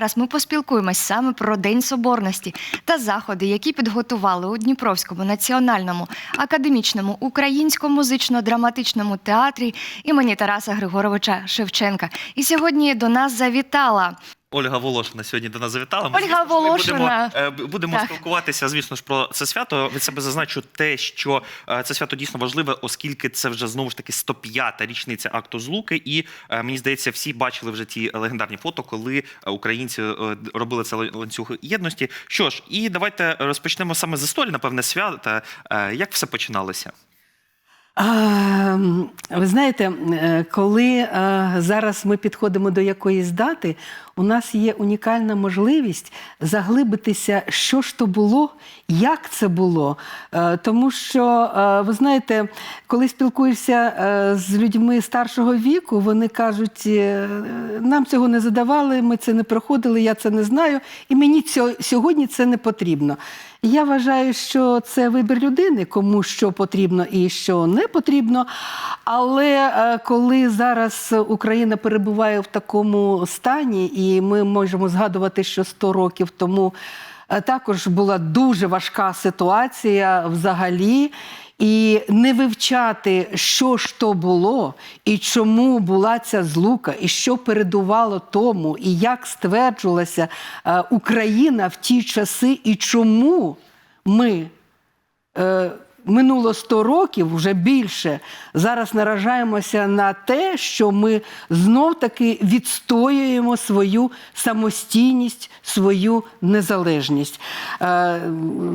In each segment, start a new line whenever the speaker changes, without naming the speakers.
зараз ми поспілкуємось саме про День Соборності та заходи, які підготували у Дніпровському національному академічному українському музично-драматичному театрі імені Тараса Григоровича Шевченка. І сьогодні до нас завітала
Ольга Волошина сьогодні до нас завітала. Ми,
Ольга
звісно
Волошина.
будемо, е, будемо
Так.
спілкуватися, звісно ж, про це свято. Від себе зазначу те, що е, це свято дійсно важливе, оскільки це вже знову ж таки 105-та річниця акту злуки. І е, мені здається, всі бачили вже ті легендарні фото, коли українці робили це ланцюг єдності. Що ж, і давайте розпочнемо саме з історії, напевне, свята. Як все починалося?
А, ви знаєте, коли зараз ми підходимо до якоїсь дати, у нас є унікальна можливість заглибитися, що ж то було, як це було. Е, Тому що, е, ви знаєте, коли спілкуєшся е, з людьми старшого віку, вони кажуть, нам цього не задавали, ми це не проходили, я це не знаю, і мені сьогодні це не потрібно. Я вважаю, що це вибір людини, кому що потрібно і що не потрібно. Але коли зараз Україна перебуває в такому стані, і ми можемо згадувати, що 100 років тому е, також була дуже важка ситуація взагалі. І не вивчати, що ж то було, і чому була ця злука, і що передувало тому, і як стверджувалася е, Україна в ті часи, і чому ми е, минуло 100 років, вже більше, зараз наражаємося на те, що ми знов-таки відстоюємо свою самостійність, свою незалежність. Е,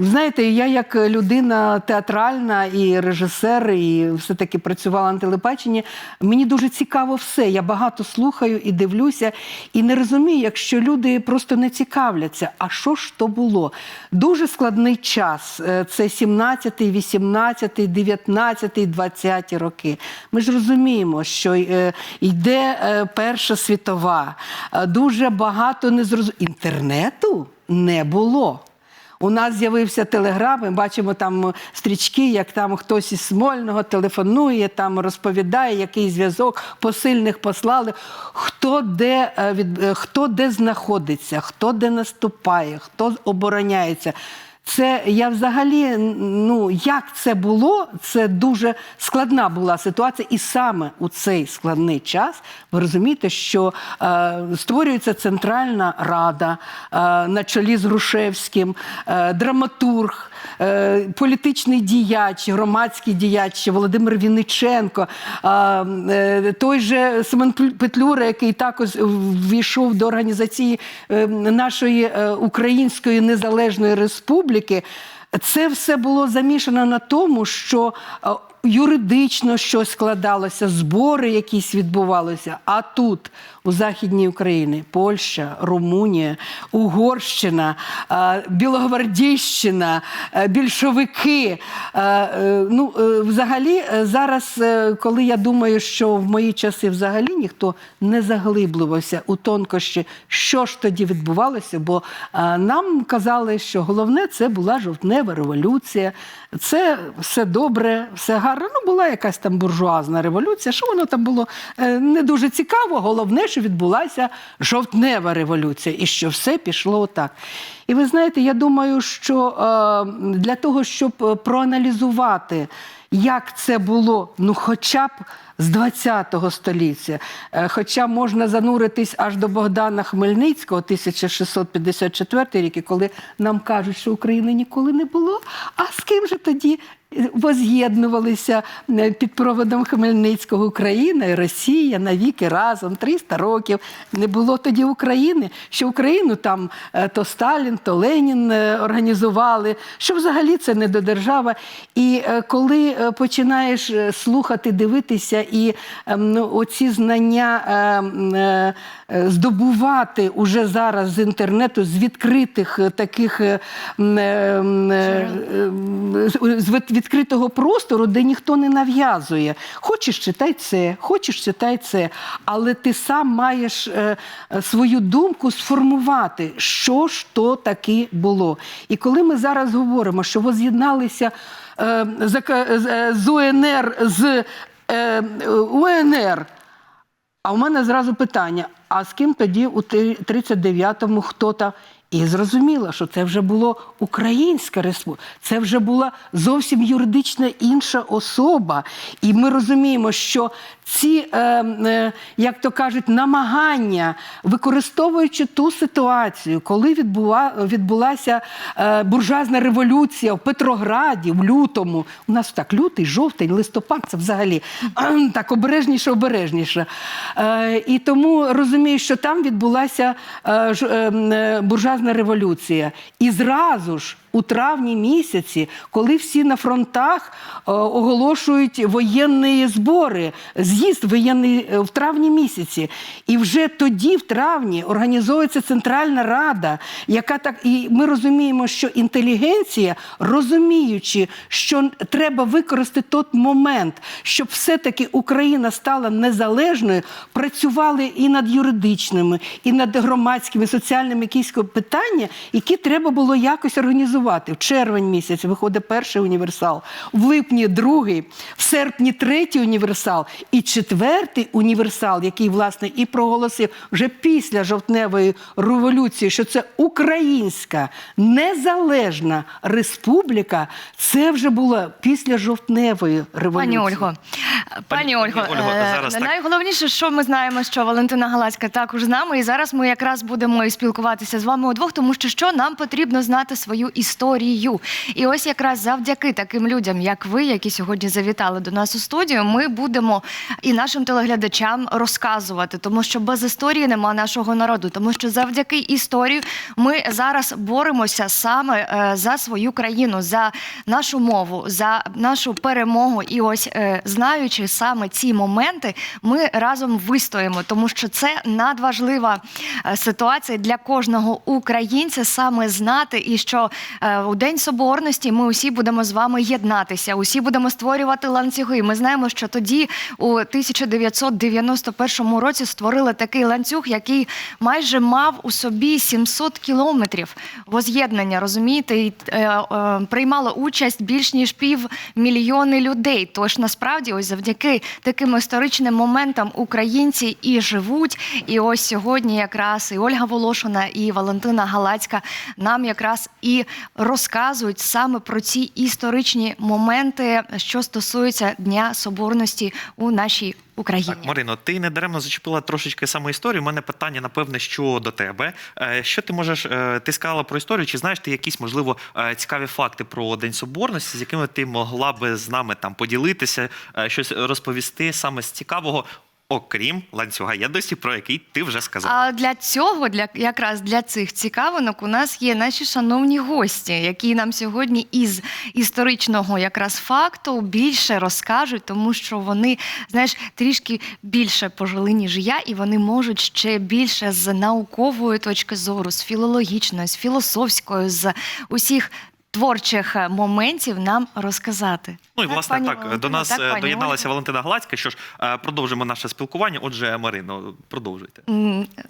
знаєте, я як людина театральна і режисер, і все-таки працювала на телебаченні, мені дуже цікаво все. Я багато слухаю і дивлюся, і не розумію, якщо люди просто не цікавляться, а що ж то було? Дуже складний час. Е, Це 17-й, 18-й, 19-й, 20-ті роки. Ми ж розуміємо, що е, йде е, Перша світова. Е, Дуже багато незроз... інтернету не було. У нас з'явився телеграм, ми бачимо там стрічки, як там хтось із Смольного телефонує, там розповідає, який зв'язок, посильних послали, хто де, хто де знаходиться, хто де наступає, хто обороняється. Це я взагалі, ну як це було, це дуже складна була ситуація, і саме у цей складний час ви розумієте, що е, створюється Центральна Рада е, на чолі з Грушевським, е, драматург, політичний діяч, громадський діяч Володимир Вінниченко, е, е, той же Семен Петлюра, який також ввійшов до організації е, нашої е, Української Незалежної Республіки. Це все було замішано на тому, що е, юридично щось складалося, збори якісь відбувалися. А тут, у Західній Україні, Польща, Румунія, Угорщина, Білогвардійщина, більшовики. Е, Ну, е, взагалі, е, зараз, коли я думаю, що в мої часи взагалі ніхто не заглиблювався у тонкощі, що ж тоді відбувалося, бо нам казали, що головне це була жовтнева революція. Це все добре, все гарно. Ну, була якась там буржуазна революція. Що воно там було е, не дуже цікаво. Головне, що відбулася жовтнева революція, і що все пішло отак. І ви знаєте, я думаю, що е, для того, щоб е, проаналізувати, як це було, ну хоча б з 20-го століття, хоча можна зануритись аж до Богдана Хмельницького, 1654 рік, і коли нам кажуть, що України ніколи не було. А з ким же тоді воз'єднувалися е, під проводом Хмельницького Україна і Росія навіки разом 300 років. Не було тоді України, що Україну там е, то Сталін, то Ленін е, організували, що взагалі це не до держава. І коли починаєш слухати, дивитися і ем, ну, оці знання ем, здобувати уже зараз з інтернету, з відкритих таких з від- відкритого простору, де ніхто не нав'язує. Хочеш читай це, хочеш читай це, але ти сам маєш е, е, свою думку сформувати, що ж то таки було. І коли ми зараз говоримо, що воз'єдналися е, з- е, з УНР з е, УНР. А у мене зразу питання: а з ким тоді у 39-му хто-то? І зрозуміло, що це вже було Українська республіка, це вже була зовсім юридична інша особа. І ми розуміємо, що ці, е, е, як то кажуть, намагання, використовуючи ту ситуацію, коли відбула, відбулася е, буржуазна революція в Петрограді в лютому. У нас так лютий, жовтий, листопад це взагалі ем, так обережніше, обережніше. Е, і тому розумію, що там відбулася е, ж- е, м, е, буржуазна революція. І зразу ж. У травні місяці, коли всі на фронтах е, оголошують воєнні збори, з'їзд воєнний е, в травні місяці, і вже тоді, в травні, організовується Центральна Рада, яка так і ми розуміємо, що інтелігенція, розуміючи, що треба використати той момент, щоб все-таки Україна стала незалежною, працювали і над юридичними, і над громадськими, соціальними якісь питання, які треба було якось організувати. В червень місяць виходить перший універсал, в липні другий, в серпні третій універсал, і четвертий універсал, який власне і проголосив вже після жовтневої революції, що це Українська незалежна республіка. Це вже було після жовтневої революції.
Пані Ольго, пані Ольго,
Ольго,
е,
зараз так.
найголовніше, що ми знаємо, що Валентина Галацька також з нами, і зараз ми якраз будемо і спілкуватися з вами удвох, тому що що нам потрібно знати свою історію. І ось якраз завдяки таким людям, як ви, які сьогодні завітали до нас у студію, ми будемо і нашим телеглядачам розказувати, тому що без історії нема нашого народу, тому що завдяки історії ми зараз боремося саме е, за свою країну, за нашу мову, за нашу перемогу. І ось е, знаючи саме ці моменти, ми разом вистоїмо, тому що це надважлива е, ситуація для кожного українця саме знати, і що е, у День Соборності ми усі будемо з вами єднатися, усі будемо створювати ланцюги. Ми знаємо, що тоді, у 1991 році, створили такий ланцюг, який майже мав у собі 700 кілометрів воз'єднання. Розумієте, і е, е, приймало участь більш ніж півмільйони людей. Тож насправді, ось завдяки таким історичним моментам українці і живуть. І ось сьогодні, якраз і Ольга Волошина, і Валентина Галацька нам якраз і розказують саме про ці історичні моменти, що стосуються Дня Соборності у нашій Україні.
Так, Марино, ти не даремно зачепила трошечки саме історію. У мене питання, напевне, що до тебе. Е, Що ти можеш? е, Ти сказала про історію? Чи знаєш ти якісь можливо е, цікаві факти про День Соборності, з якими ти могла би з нами там поділитися, щось розповісти саме з цікавого, окрім ланцюга єдності, про який ти вже сказала?
А для цього, для якраз для цих цікавинок, у нас є наші шановні гості, які нам сьогодні із історичного якраз факту більше розкажуть, тому що вони, знаєш, трішки більше пожили, ніж я, і вони можуть ще більше з наукової точки зору, з філологічної, з філософської, з усіх. Творчих е, моментів нам розказати.
Ну і
Так,
власне
пані
так до нас
так,
е,
пані
доєдналася
Ольга.
Валентина Галацька. Що ж, е, продовжимо наше спілкування. Отже, Марино, продовжуйте.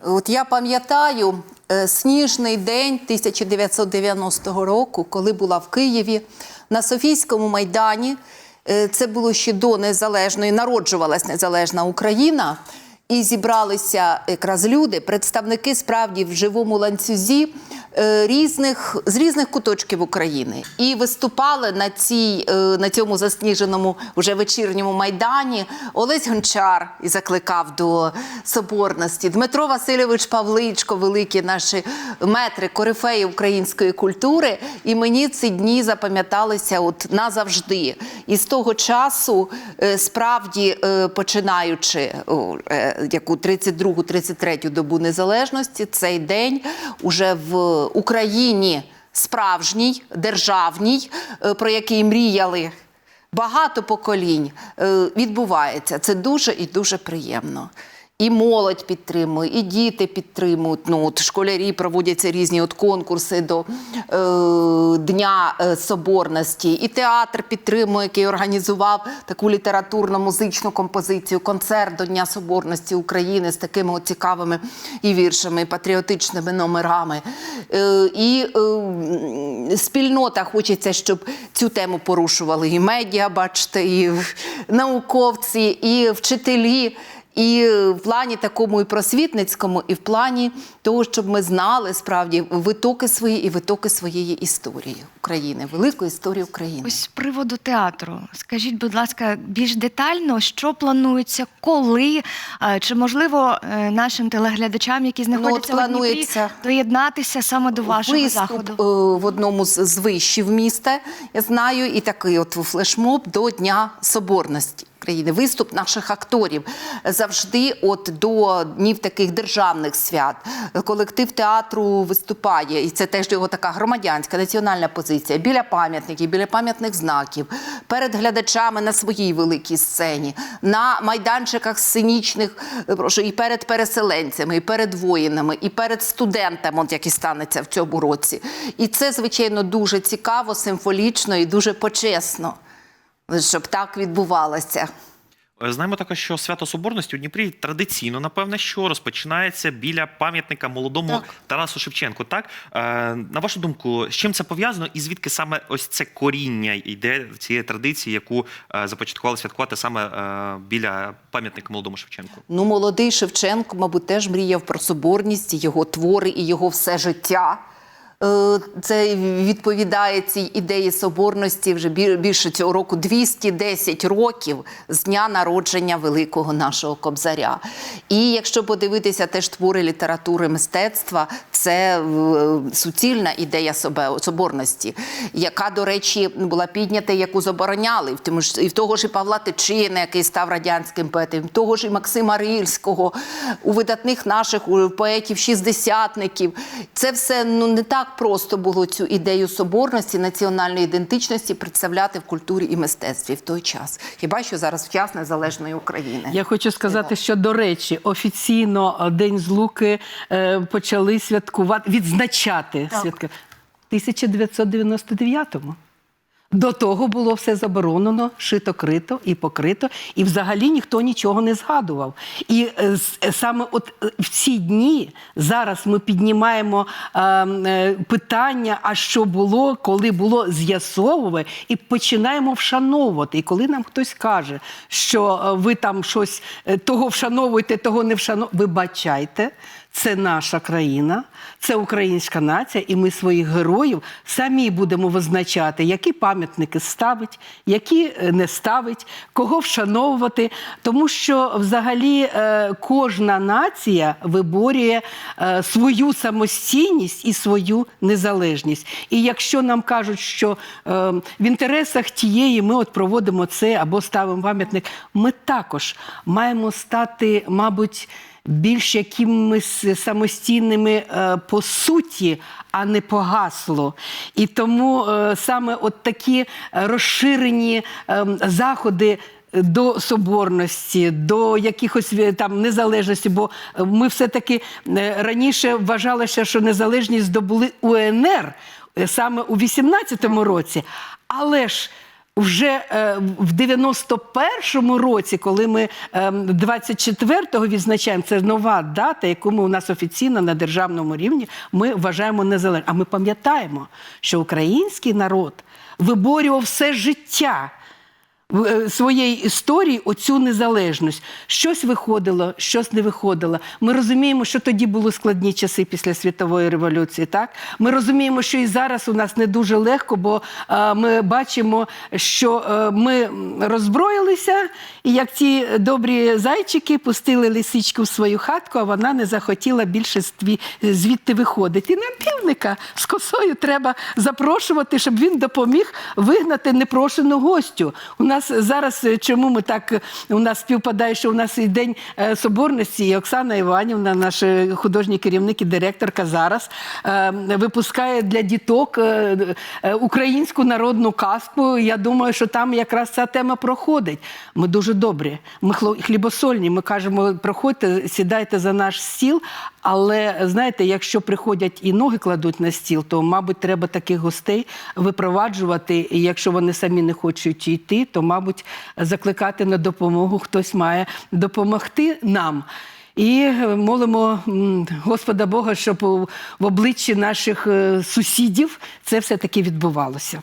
От я пам'ятаю сніжний день 1990 року, коли була в Києві на Софійському майдані. Це було ще до незалежної, народжувалась незалежна Україна. І зібралися якраз люди, представники справді в живому ланцюзі різних з різних куточків України, і виступали на цій е, на цьому засніженому вже вечірньому майдані. Олесь Гончар і закликав до соборності. Дмитро Васильович Павличко, великі наші метри, корифеї української культури. І мені ці дні запам'яталися от назавжди. І з того часу, е, справді, е, починаючи е, яку 32-33 добу незалежності, цей день уже в Україні справжній, державній, е, про який мріяли багато поколінь, е, відбувається. Це дуже і дуже приємно. І молодь підтримує, і діти підтримують. Ну, от школярі проводяться різні от конкурси до е, Дня е, Соборності. І театр підтримує, який організував таку літературно-музичну композицію, концерт до Дня Соборності України з такими от цікавими і віршами, і патріотичними номерами. Е, і е, спільнота хочеться, щоб цю тему порушували і медіа, бачите, і науковці, і вчителі. І в плані такому і просвітницькому, і в плані того, щоб ми знали справді витоки свої і витоки своєї історії України, великої історії України.
Ось з приводу театру. Скажіть, будь ласка, більш детально, що планується, коли Е, чи можливо е, нашим телеглядачам, які знаходяться в
планується
Дніпрі, доєднатися саме до вашого
Виступ
заходу?
е, в одному з, з вишів міста, я знаю, і такий от флешмоб до Дня Соборності. України, виступ наших акторів завжди, от до днів таких державних свят. Колектив театру виступає, і це теж його така громадянська національна позиція біля пам'ятників, біля пам'ятних знаків, перед глядачами на своїй великій сцені, на майданчиках сценічних, е, прошу, і перед переселенцями, і перед воїнами, і перед студентами, от які станеться в цьому році. І це, звичайно, дуже цікаво, символічно і дуже почесно, щоб так відбувалося.
Е, Знаємо також, що свято Соборності у Дніпрі традиційно, напевне, що розпочинається біля пам'ятника молодому
Так.
Тарасу Шевченку. Так Е, на вашу думку, з чим це пов'язано, і звідки саме ось це коріння йде цієї традиції, яку е, започаткували святкувати саме е, біля пам'ятника молодому Шевченку?
Ну, молодий Шевченко, мабуть, теж мріяв про соборність, його твори і його все життя. Е, Це відповідає цій ідеї соборності вже більше цього року 210 років з дня народження великого нашого кобзаря. І якщо подивитися теж твори літератури мистецтва, це е, суцільна ідея соборності, яка, до речі, була піднята, яку забороняли і в того ж і Павла Тичини, який став радянським поетом, в того ж і Максима Рильського, у видатних наших поетів шістдесятників. Це все ну не так просто було цю ідею соборності, національної ідентичності представляти в культурі і мистецтві в той час. Хіба що зараз в час незалежної України?
Я хочу сказати, що до речі, офіційно е, День Злуки е, почали святкувати, відзначати
Так.
святки в 1999-му. До того було все заборонено, шито крито і покрито, і взагалі ніхто нічого не згадував. І е, е, саме от е, в ці дні зараз ми піднімаємо е, е, питання, а що було, коли було з'ясовуве, і починаємо вшановувати. І коли нам хтось каже, що ви там щось того вшановуєте, того не вшановуєте, вибачайте. Це наша країна, це українська нація, і ми своїх героїв самі будемо визначати, які пам'ятники ставить, які е, не ставить, кого вшановувати. Тому що взагалі е, кожна нація виборює е, свою самостійність і свою незалежність. І якщо нам кажуть, що в інтересах тієї ми от проводимо це або ставимо пам'ятник, ми також маємо стати, мабуть більш якимись самостійними е, по суті, а не по гаслу. І тому е, саме от такі розширені е, заходи. До соборності, до якихось там незалежності, бо ми все-таки раніше вважалося, що незалежність здобули УНР саме у 18-му році. Але ж вже е, в 91-му році, коли ми е, 24-го відзначаємо, це нова дата, яку ми у нас офіційно на державному рівні ми вважаємо незалежною. А ми пам'ятаємо, що український народ виборював все життя своєї історії оцю незалежність. Щось виходило, щось не виходило. Ми розуміємо, що тоді були складні часи після світової революції. Так ми розуміємо, що і зараз у нас не дуже легко, бо е, ми бачимо, що е, ми роззброїлися, і як ці добрі зайчики пустили лисичку в свою хатку, а вона не захотіла більше звідти виходити. І нам півника з косою треба запрошувати, щоб він допоміг вигнати непрошену гостю. У нас зараз е, чому ми так е, у нас співпадає, що у нас і день е, соборності, і Оксана Іванівна, наш художній керівник і директорка зараз випускає для діток українську народну казку. Я думаю, що там якраз ця тема проходить. Ми дуже добрі. Ми хлібосольні. Ми кажемо, проходьте, сідайте за наш стіл. Але знаєте, якщо приходять і ноги кладуть на стіл, то мабуть треба таких гостей випроваджувати. І якщо вони самі не хочуть йти, то мабуть закликати на допомогу хтось має допомогти нам. І е, молимо Господа Бога, щоб в обличчі наших е, сусідів це все таки відбувалося.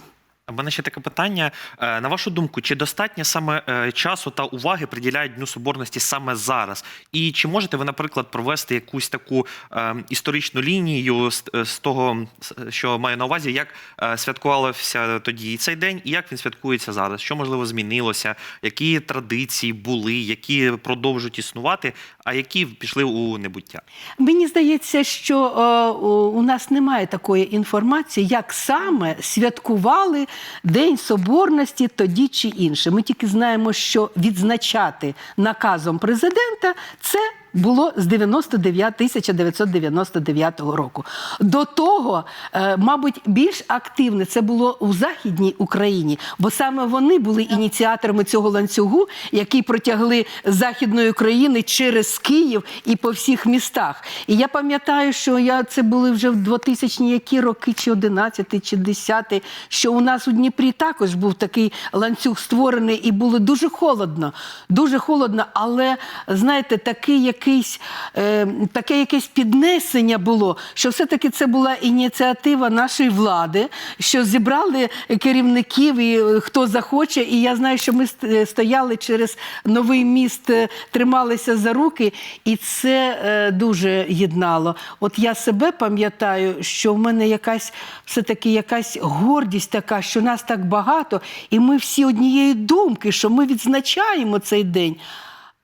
У мене ще таке питання. Е, На вашу думку, чи достатньо саме е, часу та уваги приділяють Дню Соборності саме зараз? І чи можете ви, наприклад, провести якусь таку е, історичну лінію з, того, що маю на увазі, як святкувався тоді цей день, і як він святкується зараз? Що можливо змінилося? Які традиції були, які продовжують існувати, а які пішли у небуття?
Мені здається, що е, у- у нас немає такої інформації, як саме святкували День Соборності тоді чи інше. Ми тільки знаємо, що відзначати наказом президента це. Було з 99 1999 року. До того, е, мабуть, більш активне це було у Західній Україні, бо саме вони були ініціаторами цього ланцюгу, який протягли з Західної України через Київ і по всіх містах. І я пам'ятаю, що я це були вже в 2000 які роки, чи 11, чи 10, що у нас у Дніпрі також був такий ланцюг створений, і було дуже холодно. Дуже холодно, але знаєте, такий якийсь, е, таке якесь піднесення було, що все-таки це була ініціатива нашої влади, що зібрали керівників і е, хто захоче. І я знаю, що ми стояли через новий міст, е, трималися за руки, і це е, дуже єднало. От я себе пам'ятаю, що в мене якась все-таки якась гордість така, що нас так багато, і ми всі однієї думки, що ми відзначаємо цей день.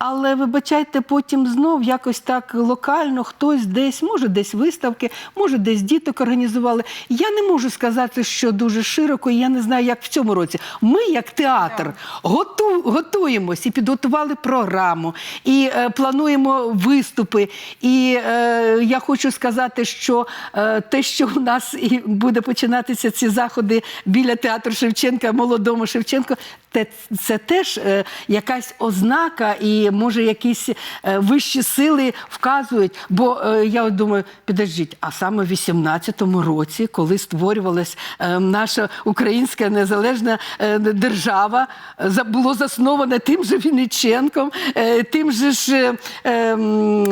Але вибачайте, потім знов якось так локально хтось десь, може, десь виставки, може, десь діток організували. Я не можу сказати, що дуже широко, і я не знаю, як в цьому році. Ми, як театр, готу, готуємось і підготували програму, і е, плануємо виступи. І е, я хочу сказати, що е, те, що у нас і буде починатися ці заходи біля театру Шевченка, молодому Шевченко, те, це теж е, якась ознака, і може якісь е, вищі сили вказують. Бо е, я думаю, підождіть, а саме в 18-му році, коли створювалась е, наша українська незалежна е, держава, за- було засноване тим же Вінниченком, е, тим же ж е, е,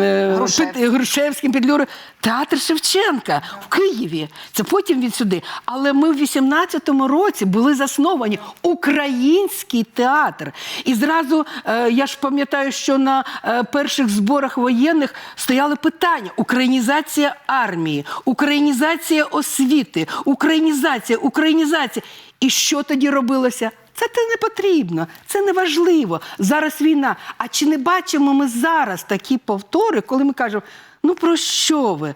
е,
Грушевським.
Пет- Грушевським, Підлюрою. Театр Шевченка в Києві. Це потім він сюди. Але ми в 18-му році були засновані український театр. І зразу е, я ж пам'ятаю, що на е, перших зборах воєнних стояли питання: українізація армії, українізація освіти, українізація, українізація. І що тоді робилося? Це те не потрібно, це не важливо. Зараз війна. А чи не бачимо ми зараз такі повтори, коли ми кажемо, ну про що ви?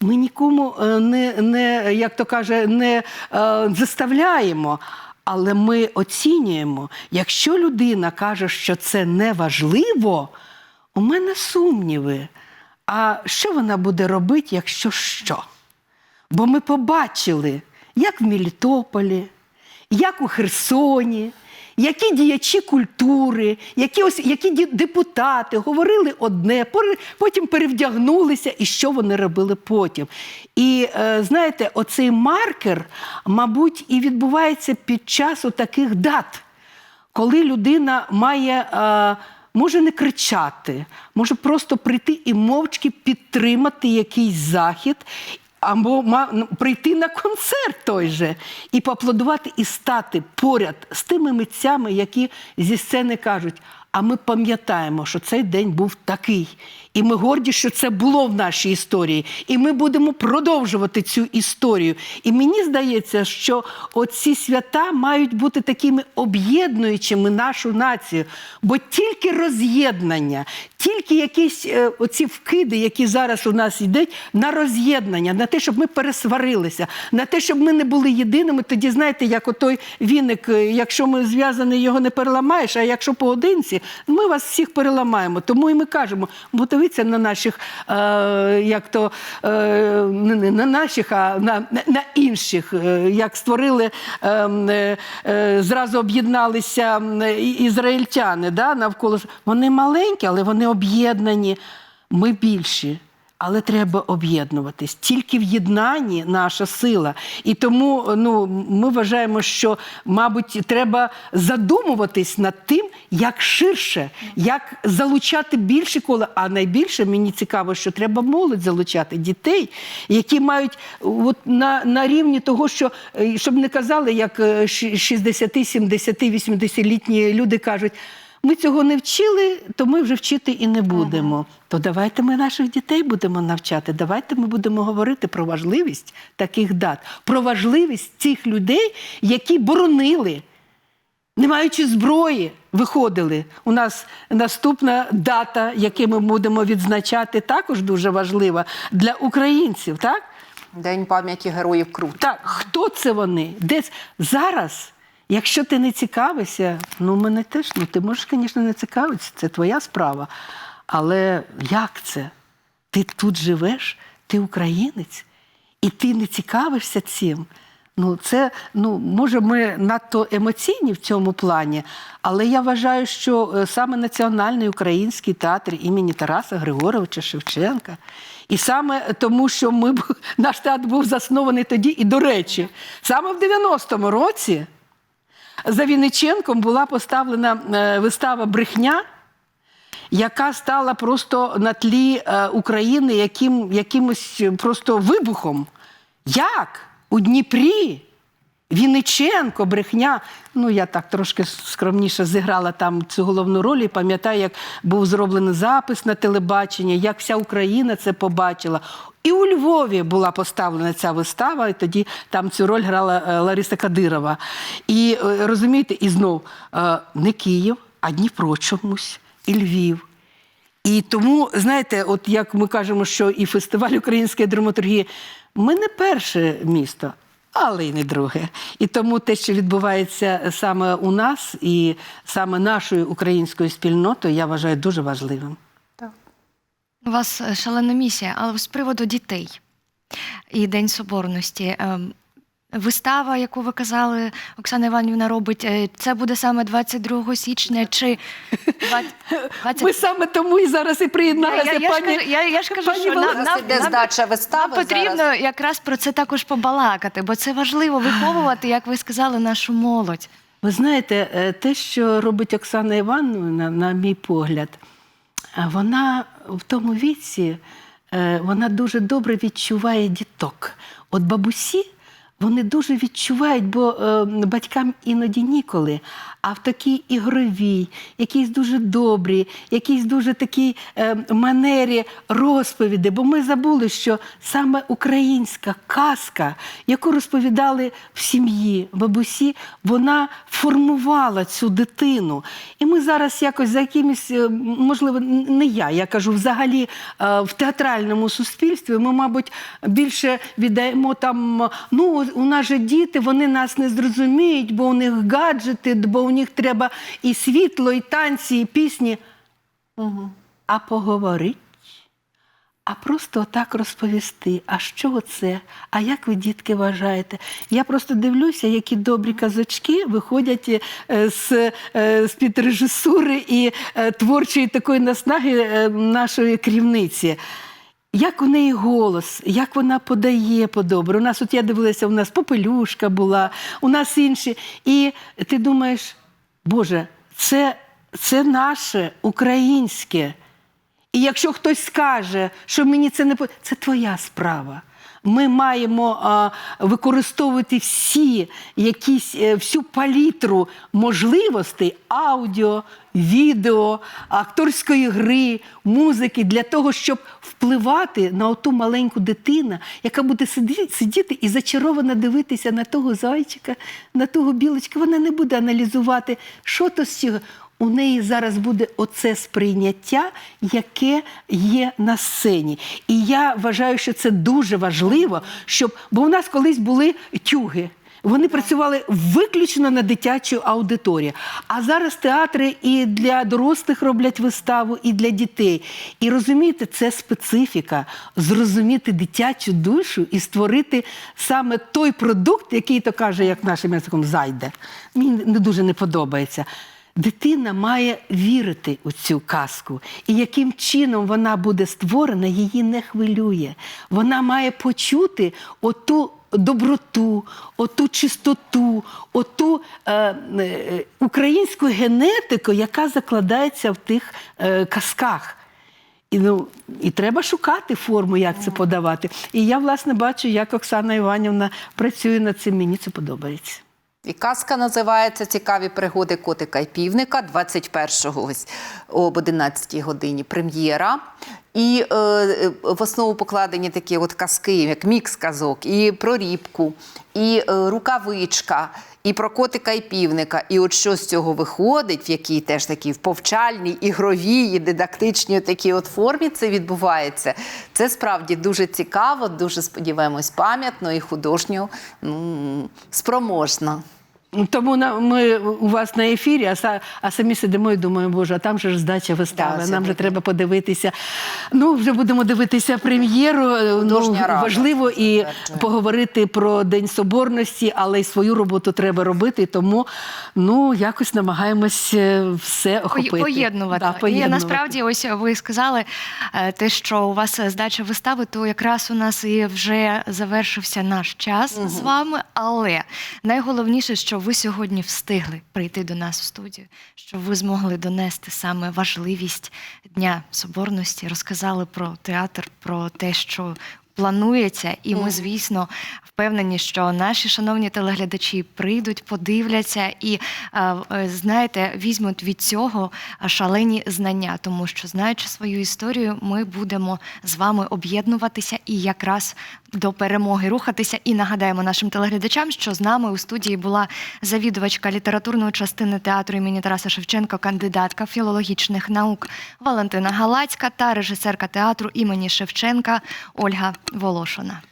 Ми нікому е, не, не як то каже, не е, заставляємо. Але ми оцінюємо, якщо людина каже, що це не важливо, у мене сумніви. А що вона буде робити, якщо що? Бо ми побачили, як в Мелітополі, як у Херсоні, які діячі культури, які, ось, які депутати говорили одне, потім перевдягнулися, і що вони робили потім. І е, знаєте, оцей маркер, мабуть, і відбувається під час таких дат коли людина має, е, може не кричати, може просто прийти і мовчки підтримати якийсь захід. Або ну, прийти на концерт той же і поаплодувати, і стати поряд з тими митцями, які зі сцени кажуть: а ми пам'ятаємо, що цей день був такий. І ми горді, що це було в нашій історії. І ми будемо продовжувати цю історію. І мені здається, що оці свята мають бути такими об'єднуючими нашу націю. Бо тільки роз'єднання, тільки якісь е, оці вкиди, які зараз у нас йдуть, на роз'єднання, на те, щоб ми пересварилися, на те, щоб ми не були єдиними. Тоді знаєте, як отой віник, е, якщо ми зв'язані, його не переламаєш, а якщо поодинці, ми вас всіх переламаємо. Тому і ми кажемо, бо дивіться на наших, е, як то е, не на наших, а на, на, інших, е, як створили е, е, е, зразу об'єдналися ізраїльтяни да, навколо. Вони маленькі, але вони об'єднані. Ми більші. Але треба об'єднуватись. Тільки в єднанні наша сила. І тому ну, ми вважаємо, що, мабуть, треба задумуватись над тим, як ширше, як залучати більше коло. А найбільше мені цікаво, що треба молодь залучати дітей, які мають от на, на рівні того, що е, щоб не казали, як е, ші- 60, 70, 80-літні люди кажуть. Ми цього не вчили, то ми вже вчити і не будемо. То давайте ми наших дітей будемо навчати. Давайте ми будемо говорити про важливість таких дат, про важливість цих людей, які боронили, не маючи зброї, виходили. У нас наступна дата, яку ми будемо відзначати, також дуже важлива для українців. Так?
День пам'яті героїв Крут.
Так, хто це вони? Десь зараз, якщо ти не цікавишся, ну мене теж, ну ти можеш, звісно, не цікавитися, це твоя справа. Але як це? Ти тут живеш, ти українець, і ти не цікавишся цим. Ну, це, ну, може, ми надто емоційні в цьому плані, але я вважаю, що е, саме Національний український театр імені Тараса Григоровича Шевченка, і саме тому, що ми, наш театр був заснований тоді, і до речі, саме в 90-му році за Вінниченком була поставлена е, вистава Брехня, яка стала просто на тлі е, України яким, якимось просто вибухом. Як у Дніпрі? Вінниченко, брехня. Ну, я так трошки скромніше зіграла там цю головну роль і пам'ятаю, як був зроблений запис на телебаченні, як вся Україна це побачила. І у Львові була поставлена ця вистава, і тоді там цю роль грала е, Лариса Кадирова. І е, розумієте, і знов е, не Київ, а Дніпро чомусь, і Львів. І тому, знаєте, от як ми кажемо, що і фестиваль української драматургії, ми не перше місто, але й не друге. І тому те, що відбувається саме у нас, і саме нашою українською спільнотою, я вважаю дуже важливим.
У вас е, шалена місія, але з приводу дітей і День Соборності. Вистава, яку ви казали, Оксана Іванівна робить, е, це буде саме 22 січня чи 20...
Ми саме тому і зараз і приєдналися,
я, я,
пані.
я, я ж кажу,
пані
що нам, нам, нам,
здача вистави
нам потрібно
зараз.
якраз про це також побалакати, бо це важливо виховувати, як ви сказали, нашу молодь.
Ви знаєте, е, те, що робить Оксана Івановна, на мій погляд, е, вона в тому віці вона дуже добре відчуває діток. От бабусі. Вони дуже відчувають, бо е, батькам іноді ніколи. А в такій ігровій, якійсь дуже добрій, якійсь дуже такій е, манері розповіді. Бо ми забули, що саме українська казка, яку розповідали в сім'ї, бабусі, вона формувала цю дитину. І ми зараз якось за якимось, е, можливо, не я, я кажу, взагалі е, в театральному суспільстві ми, мабуть, більше віддаємо там, ну, у нас же діти, вони нас не зрозуміють, бо у них гаджети, бо у них треба і світло, і танці, і пісні. А поговорить, а просто так розповісти, а що це? А як ви, дітки, вважаєте? Я просто дивлюся, які добрі казочки виходять е, з, е, з-під режисури і е, творчої такої наснаги нашої керівниці. Як у неї голос, як вона подає по-добре. У нас, от я дивилася, у нас попелюшка була, у нас інші. І ти думаєш, Боже, це, це наше українське. І якщо хтось скаже, що мені це не це твоя справа. Ми маємо а, використовувати всі якісь е, всю палітру можливостей аудіо, відео, акторської гри, музики для того, щоб впливати на оту маленьку дитину, яка буде сиді- сидіти і зачаровано дивитися на того зайчика, на того білочка. Вона не буде аналізувати, що то з цього у неї зараз буде оце сприйняття, яке є на сцені. І я вважаю, що це дуже важливо, щоб бо у нас колись були тюги. Вони працювали виключно на дитячу аудиторію. А зараз театри і для дорослих роблять виставу, і для дітей. І розумієте, це специфіка зрозуміти дитячу душу і створити саме той продукт, який то каже, як нашим язиком зайде. Мені не дуже не подобається. Дитина має вірити у цю казку, і яким чином вона буде створена, її не хвилює. Вона має почути оту доброту, оту чистоту, оту е, е, українську генетику, яка закладається в тих е, казках. І, ну, і треба шукати форму, як це подавати. І я, власне, бачу, як Оксана Іванівна працює над цим. Мені це подобається.
І казка називається Цікаві пригоди котика і півника 21-го об 11 годині прем'єра. І е, в основу покладені такі от казки, як мікс казок, і про рібку, і е, рукавичка, і про котика і півника. І от що з цього виходить, в якій теж такій в повчальній, ігровій і дидактичній такій от формі це відбувається. Це справді дуже цікаво, дуже сподіваємось, пам'ятно і художньо ну, спроможно.
Тому на- ми у вас на ефірі, а, са- а самі сидимо і думаємо, боже, а там же ж здача вистави.
Да,
Нам же треба подивитися. Ну, вже будемо дивитися прем'єру. Ну,
Художня рада
важливо і
підтверджує.
поговорити про День Соборності, але й свою роботу треба робити. Тому ну, якось намагаємось е, все охопити.
Поєднувати.
Да,
І насправді, ось ви сказали е, те, що у вас здача вистави, то якраз у нас і вже завершився наш час з вами. Але найголовніше, що ви сьогодні встигли прийти до нас у студію, що ви змогли донести саме важливість Дня Соборності, розказали про театр, про те, що. Планується, і ми, звісно, впевнені, що наші шановні телеглядачі прийдуть, подивляться і е, е, знаєте, візьмуть від цього шалені знання, тому що знаючи свою історію, ми будемо з вами об'єднуватися і якраз до перемоги рухатися. І нагадаємо нашим телеглядачам, що з нами у студії була завідувачка літературної частини театру імені Тараса Шевченка, кандидатка філологічних наук Валентина Галацька та режисерка театру імені Шевченка Ольга Волошина.